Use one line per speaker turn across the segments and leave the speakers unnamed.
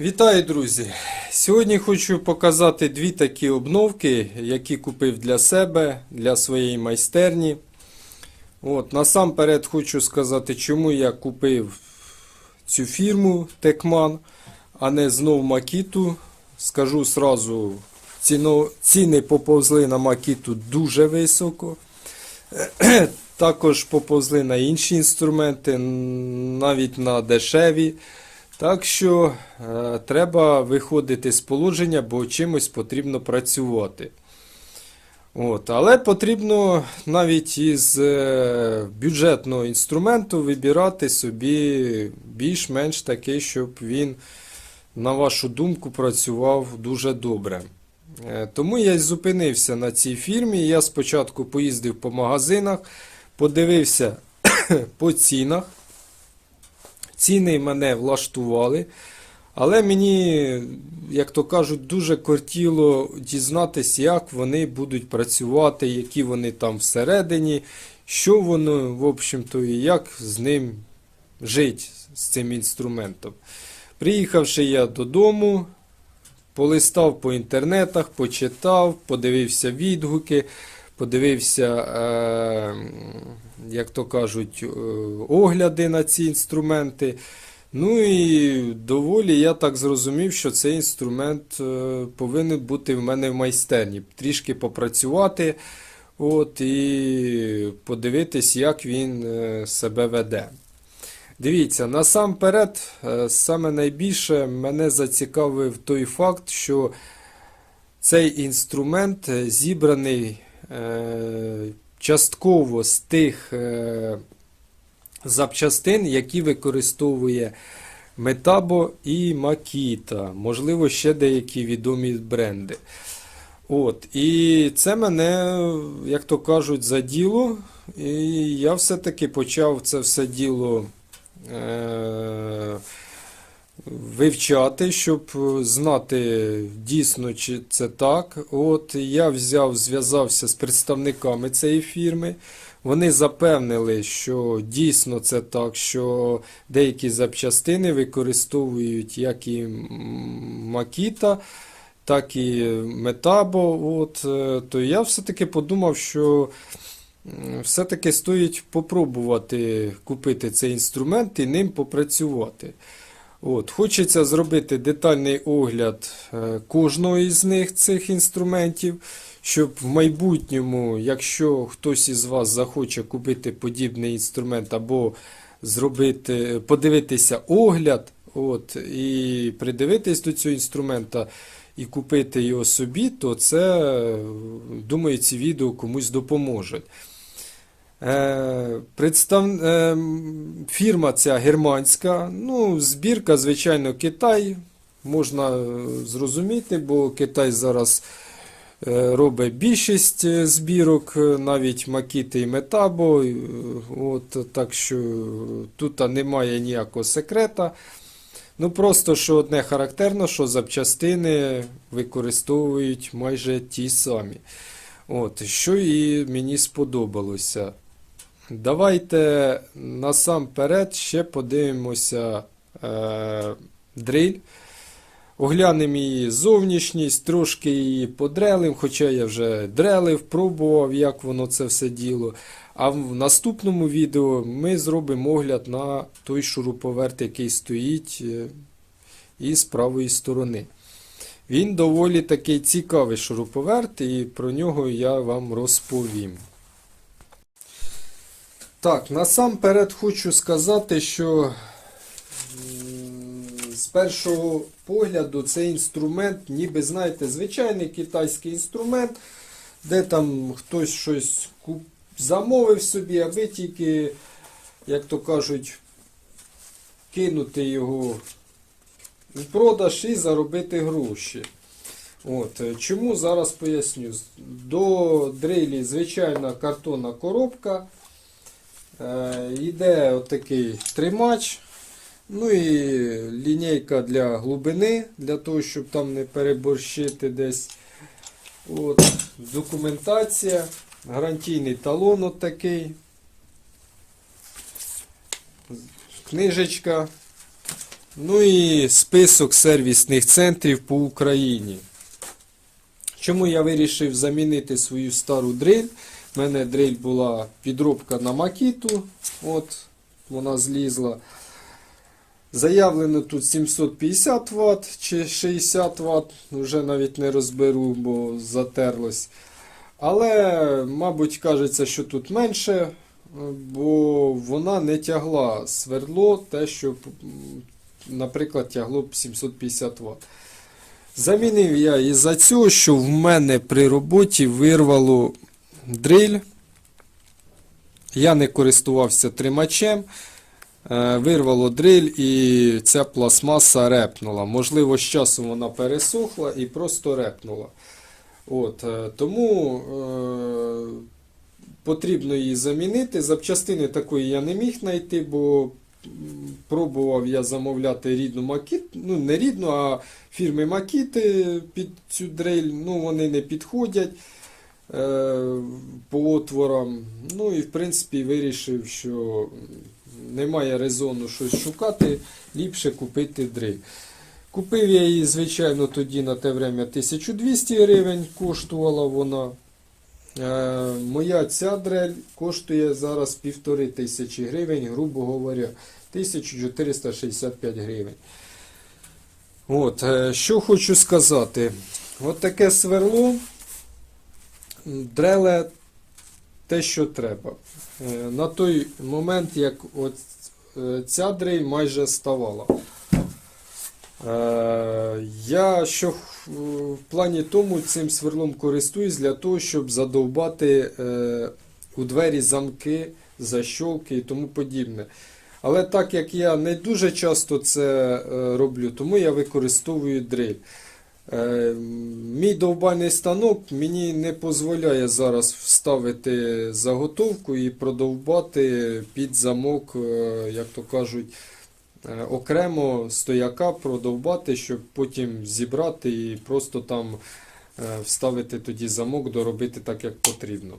Вітаю, друзі! Сьогодні хочу показати дві такі обновки, які купив для себе, для своєї майстерні. От, насамперед хочу сказати, чому я купив цю фірму Текман, а не знов Макіту. Скажу сразу, ціно, ціни поповзли на Макіту дуже високо. Також поповзли на інші інструменти, навіть на дешеві. Так що е, треба виходити з положення, бо чимось потрібно працювати. От, але потрібно навіть із е, бюджетного інструменту вибирати собі більш-менш такий, щоб він, на вашу думку, працював дуже добре. Е, Тому я й зупинився на цій фірмі. Я спочатку поїздив по магазинах, подивився по цінах. Ціни мене влаштували, але мені, як то кажуть, дуже кортіло дізнатися, як вони будуть працювати, які вони там всередині, що воно, в общем-то, і як з ним жити, з цим інструментом. Приїхавши я додому, полистав по інтернетах, почитав, подивився відгуки, подивився, е, як то кажуть, е, огляди на ці інструменти. Ну і доволі я так зрозумів, що цей інструмент е, повинен бути в мене в майстерні. Трішки попрацювати от, і подивитись, як він себе веде. Дивіться, насамперед, саме найбільше мене зацікавив той факт, що цей інструмент зібраний частково з тих е, запчастин, які використовує Metabo і Makita, можливо, ще деякі відомі бренди. От, і це мене, як то кажуть, заділо. І я все-таки почав це все діло е- вивчати, щоб знати дійсно, чи це так. От я взяв, зв'язався з представниками цієї фірми. Вони запевнили, що дійсно це так, що деякі запчастини використовують як і Макіта, так і Метабо. От, е, то я все-таки подумав, що все-таки стоїть попробувати купити цей інструмент і ним попрацювати. От, Хочеться зробити детальний огляд е, кожного із них цих інструментів, щоб в майбутньому, якщо хтось із вас захоче купити подібний інструмент або зробити, подивитися огляд, от, і придивитись до цього інструмента і купити його собі, то це, думаю, ці відео комусь допоможуть. Е, представ... е, фірма ця германська, ну, збірка, звичайно, Китай. Можна е, зрозуміти, бо Китай зараз робить більшість збірок, навіть Макіти і Метабо. От, так що тут немає ніякого секрета. Ну, просто що одне характерно, що запчастини використовують майже ті самі. От, що і мені сподобалося. Давайте насамперед ще подивимося е, дриль. Оглянемо її зовнішність, трошки її подрелим, хоча я вже дрелив, пробував, як воно це все діло. А в наступному відео ми зробимо огляд на той шуруповерт, який стоїть е, із правої сторони. Він доволі такий цікавий шуруповерт, і про нього я вам розповім. Так, насамперед хочу сказати, що з першого погляду цей інструмент, ніби, знаєте, звичайний китайський інструмент, де там хтось щось куп... замовив собі, аби тільки, як то кажуть, кинути його у продаж і заробити гроші. От, е, чому зараз поясню. До дрилі звичайна картонна коробка. Е, Йде отакий тримач. Ну і лінійка для глибини, для того, щоб там не переборщити десь. От, документація, гарантійний талон от такий. Книжечка Ну і список сервісних центрів по Україні. Чому я вирішив замінити свою стару дриль? У мене дриль була підробка на макіту. От вона злізла. Заявлено тут 750 Вт чи 60 Вт, вже навіть не розберу, бо затерлось. Але, мабуть, кажеться, що тут менше, бо вона не тягла свердло, те, що, наприклад, тягло б 750 Вт. Замінив я із-за цього, що в мене при роботі вирвало дриль. Я не користувався тримачем. Е, Вирвало дриль і ця пластмаса репнула. Можливо, з часом вона пересохла і просто репнула. От, е, тому е, потрібно її замінити. Запчастини такої я не міг знайти, бо пробував я замовляти рідну макіт, ну не рідну, а фірми Макіти під цю дриль. Ну, вони не підходять по отворам. Ну і в принципі вирішив, що немає резону щось шукати, ліпше купити дриль. Купив я її, звичайно, тоді на те время 1200 гривень коштувала вона. Е, моя ця дрель коштує зараз 1500 гривень, грубо говоря, 1465 гривень. От, е, що хочу сказати. От таке сверло, дреле те, що треба. Е, На той момент, як от е, ця дрель майже ставала. Е, Я що в- плані тому цим сверлом користуюсь для того, щоб задовбати у двері замки, защолки і тому подібне. Але так як я не дуже часто це роблю, тому я використовую дриль. Е, Мій довбальний станок мені не дозволяє зараз вставити заготовку і продовбати під замок, е, як то кажуть, е, окремо стояка продовбати, щоб потім зібрати і просто там вставити тоді замок, доробити так, як потрібно.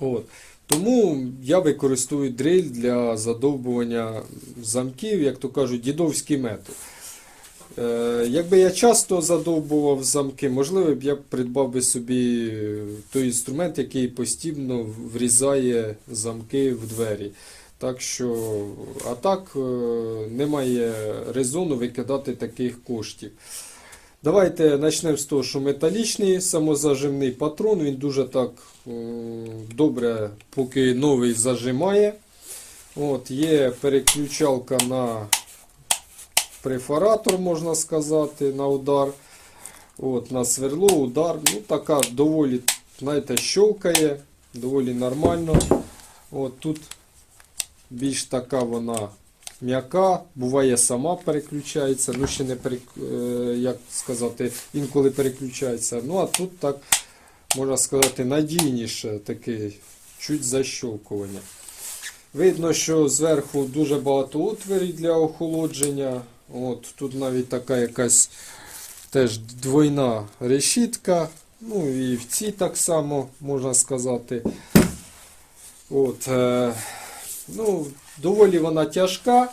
От. Тому я використовую дриль для задовбування замків, як то кажуть, дідовський метод. Е, Якби я часто задовбував замки, можливо б я придбав би собі той інструмент, який постійно врізає замки в двері. Так що, а так е, немає резону викидати таких коштів. Давайте почнемо з того, що металічний самозажимний патрон, він дуже так добре, поки новий зажимає. От, є переключалка на префоратор, можна сказати, на удар. От, на сверло, удар. Ну, така доволі, знаєте, щелкає, доволі нормально. От тут більш така вона м'яка, буває сама переключається, ну ще не перек... е, як сказати, інколи переключається. Ну а тут так, можна сказати, надійніше таке, чуть защолкування. Видно, що зверху дуже багато отворів для охолодження. От, тут навіть така якась теж двойна решітка. Ну і в цій так само можна сказати. От, е, ну, доволі вона тяжка.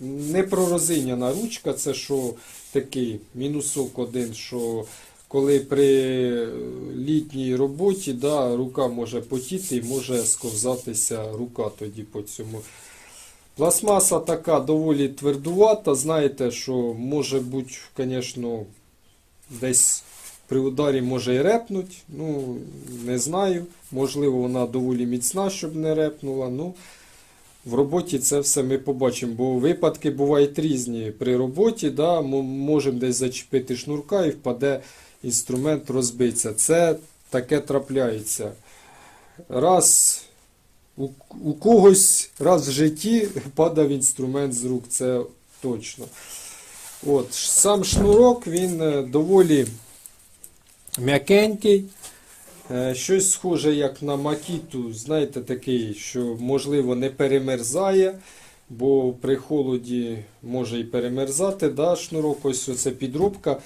Не пророзиняна ручка, це що такий мінусок один, що коли при літній роботі да, рука може потіти і може сковзатися рука тоді по цьому. Пластмаса така доволі твердувата, знаєте, що може бути, звісно, десь при ударі може і репнуть. Ну, не знаю. Можливо, вона доволі міцна, щоб не репнула. Ну, в роботі це все ми побачимо, бо випадки бувають різні. При роботі да, мо- можемо десь зачепити шнурка і впаде інструмент, розбиться. Це таке трапляється. Раз у, у когось раз в житті падав інструмент з рук, це точно. От, сам шнурок він е, доволі м'якенький. Е, Щось схоже, як на макіту, знаєте, такий, що можливо не перемерзає, бо при холоді може і перемерзати. Да, шнурок, ось оце підробка.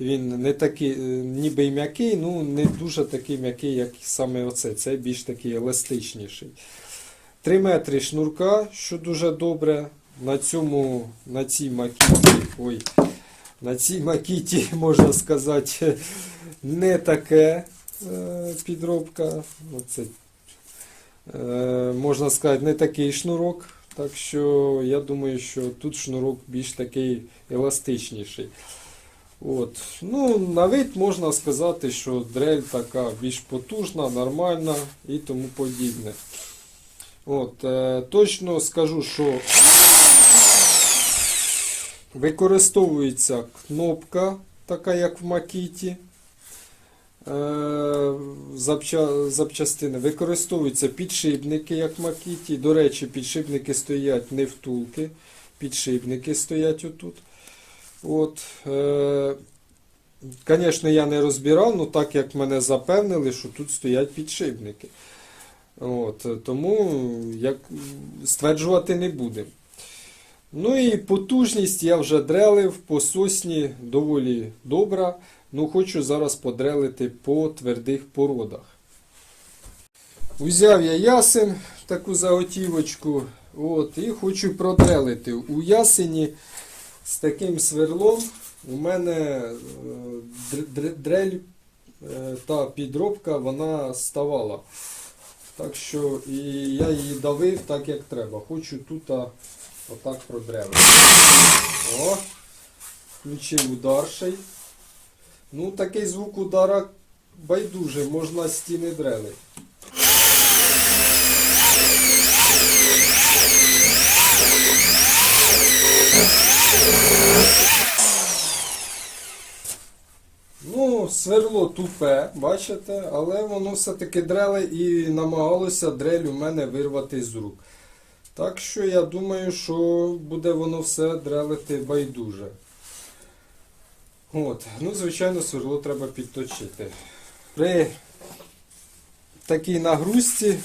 Він не такий, е, ніби й м'який, ну не дуже такий м'який, як саме оце. Це більш такий еластичніший. 3 метри шнурка, що дуже добре. на цьому, на цій макіті, ой, на цій макіті, можна сказати, не таке е, підробка. Оце, е, можна сказати, не такий шнурок. Так що я думаю, що тут шнурок більш такий еластичніший. От. Ну, на вид можна сказати, що дрель така більш потужна, нормальна і тому подібне. От, е, точно скажу, що використовується кнопка, така як в Макіті. Е, запча, запчастини. Використовуються підшипники, як в Макіті. До речі, підшипники стоять не втулки, підшипники стоять отут. От, е, Звісно, я не розбирав, але так як мене запевнили, що тут стоять підшипники. От, тому як, стверджувати не будемо. Ну і потужність я вже дрелив по сосні доволі добра. Ну хочу зараз подрелити по твердих породах. Узяв я ясен, таку заготівочку, от, і хочу продрелити. У ясені з таким сверлом у мене е, др- др- дрель е, та підробка вона ставала. Так що і я її давив так, як треба. Хочу тут а, отак продрелити. О, включив ударший. Ну, такий звук удара байдуже, можна стіни дрелити. Сверло тупе, бачите, але воно все-таки дреле і намагалося дрель у мене вирвати з рук. Так що я думаю, що буде воно все дрелити байдуже. От. Ну, звичайно, сверло треба підточити. При такій нагрузці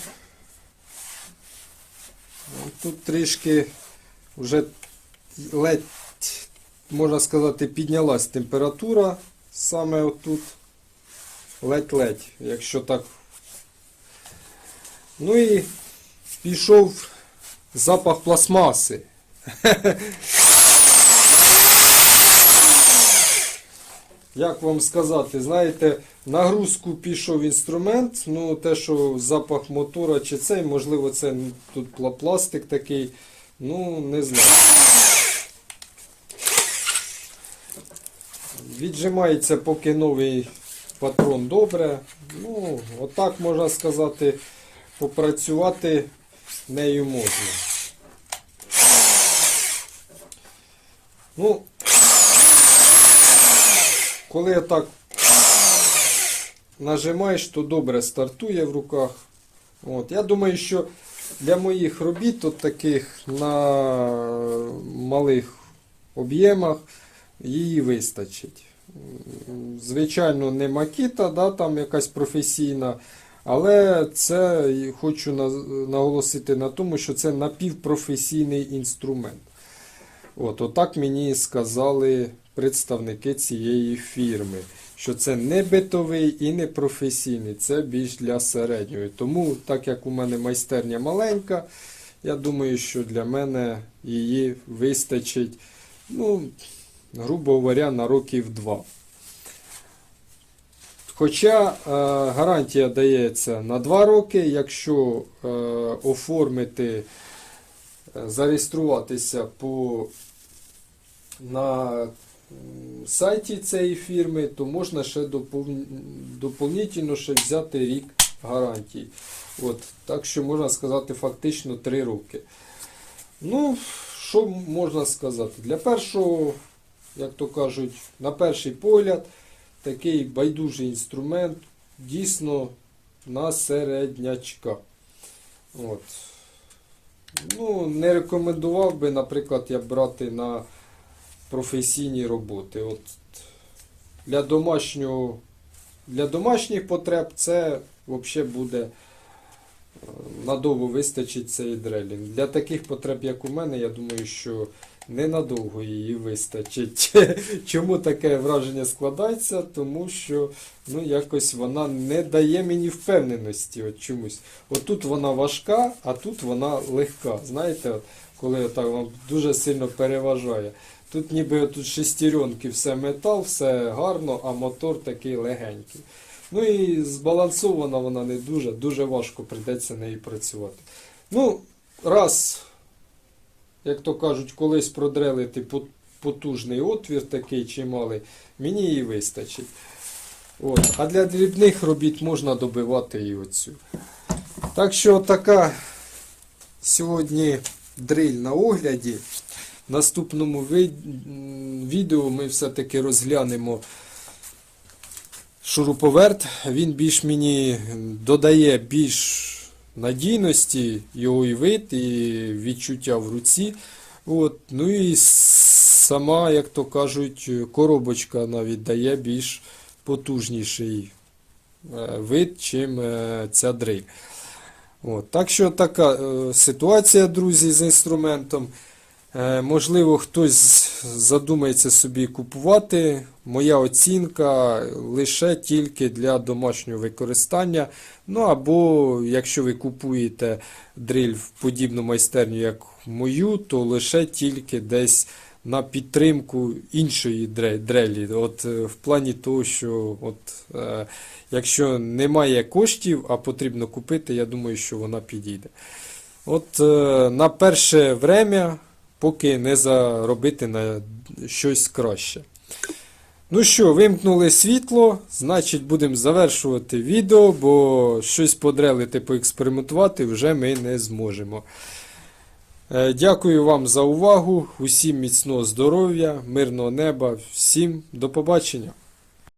тут трішки вже ледь, можна сказати, піднялась температура саме отут. Ледь-ледь, якщо так. Ну і пішов запах пластмаси. Як вам сказати, знаєте, нагрузку пішов інструмент, ну те, що запах мотора чи цей, можливо, це тут пластик такий, ну не знаю. Віджимається поки новий патрон добре. Ну, отак можна сказати, попрацювати нею можна. Ну, коли так нажимаєш, то добре стартує в руках. От. Я думаю, що для моїх робіт, от таких на малих об'ємах, її вистачить. Звичайно, не макіта, да, там якась професійна, але це хочу наголосити на тому, що це напівпрофесійний інструмент. От, отак мені сказали представники цієї фірми, що це не битовий і не професійний, це більш для середньої. Тому, так як у мене майстерня маленька, я думаю, що для мене її вистачить, ну, грубо говоря, на років два. Хоча е, гарантія дається на 2 роки, якщо е, оформити, е, зареєструватися по, на сайті цієї фірми, то можна ще допов- доповнительно ще взяти рік гарантії. От, так що можна сказати фактично 3 роки. Ну, що можна сказати? Для першого, як то кажуть, на перший погляд, такий байдужий інструмент дійсно на середнячка. От. Ну, не рекомендував би, наприклад, я брати на професійні роботи. От для домашнього, для домашніх потреб це взагалі буде надовго вистачить цей дрелінг. Для таких потреб, як у мене, я думаю, що ненадовго її вистачить. Чому таке враження складається? Тому що ну, якось вона не дає мені впевненості. От чомусь. От тут вона важка, а тут вона легка. Знаєте, от, коли так вам дуже сильно переважає. Тут ніби тут шестеренки, все метал, все гарно, а мотор такий легенький. Ну і збалансована вона не дуже, дуже важко прийдеться нею працювати. Ну, раз, як то кажуть, колись продрелити потужний отвір такий чималий, мені її вистачить. От. А для дрібних робіт можна добивати і оцю. Так що така сьогодні дриль на огляді. В наступному відео ми все-таки розглянемо шуруповерт. Він більш мені додає більш надійності, його і вид, і відчуття в руці. От. Ну і сама, як то кажуть, коробочка навіть дає більш потужніший е, вид, чим е, ця дриль. От. Так що така е, ситуація, друзі, з інструментом. Е, Можливо, хтось задумається собі купувати. Моя оцінка лише тільки для домашнього використання. Ну або якщо ви купуєте дриль в подібну майстерню, як мою, то лише тільки десь на підтримку іншої дрелі. От е, в плані того, що от, е, якщо немає коштів, а потрібно купити, я думаю, що вона підійде. От на перше время, поки не заробити на щось краще. Ну що, вимкнули світло, значить будемо завершувати відео, бо щось подрелити, поекспериментувати вже ми не зможемо. Е, Дякую вам за увагу, усім міцного здоров'я, мирного неба, всім до побачення.